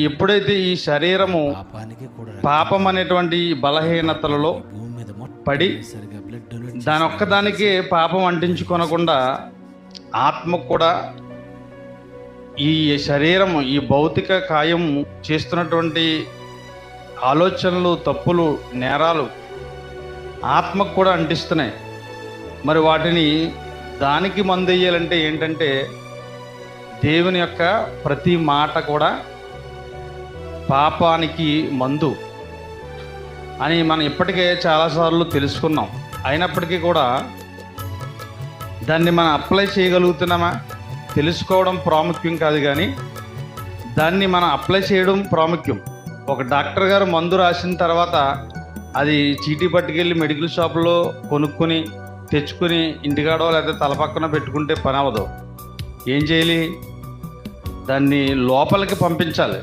ఎప్పుడైతే ఈ శరీరము పాపం అనేటువంటి బలహీనతలలో పడి దాని ఒక్కదానికి పాపం అంటించుకొనకుండా ఆత్మకు కూడా ఈ శరీరం ఈ భౌతిక కాయం చేస్తున్నటువంటి ఆలోచనలు తప్పులు నేరాలు ఆత్మకు కూడా అంటిస్తున్నాయి. మరి వాటిని దానికి మందు వేయాలంటే ఏంటంటే దేవుని యొక్క ప్రతి మాట కూడా పాపానికి మందు అని మనం ఇప్పటికే చాలాసార్లు తెలుసుకున్నాం. అయినప్పటికీ కూడా దాన్ని మనం అప్లై చేయగలుగుతున్నామా? తెలుసుకోవడం ప్రాముఖ్యం కాదు కానీ దాన్ని మనం అప్లై చేయడం ప్రాముఖ్యం. ఒక డాక్టర్ గారు మందు రాసిన తర్వాత అది చీటీ పట్టుకెళ్ళి మెడికల్ షాప్లో కొనుక్కొని తెచ్చుకొని ఇంటికాడో లేకపోతే తలపక్కన పెట్టుకుంటే పని అవ్వదు. ఏం చేయాలి? దాన్ని లోపలికి పంపించాలి.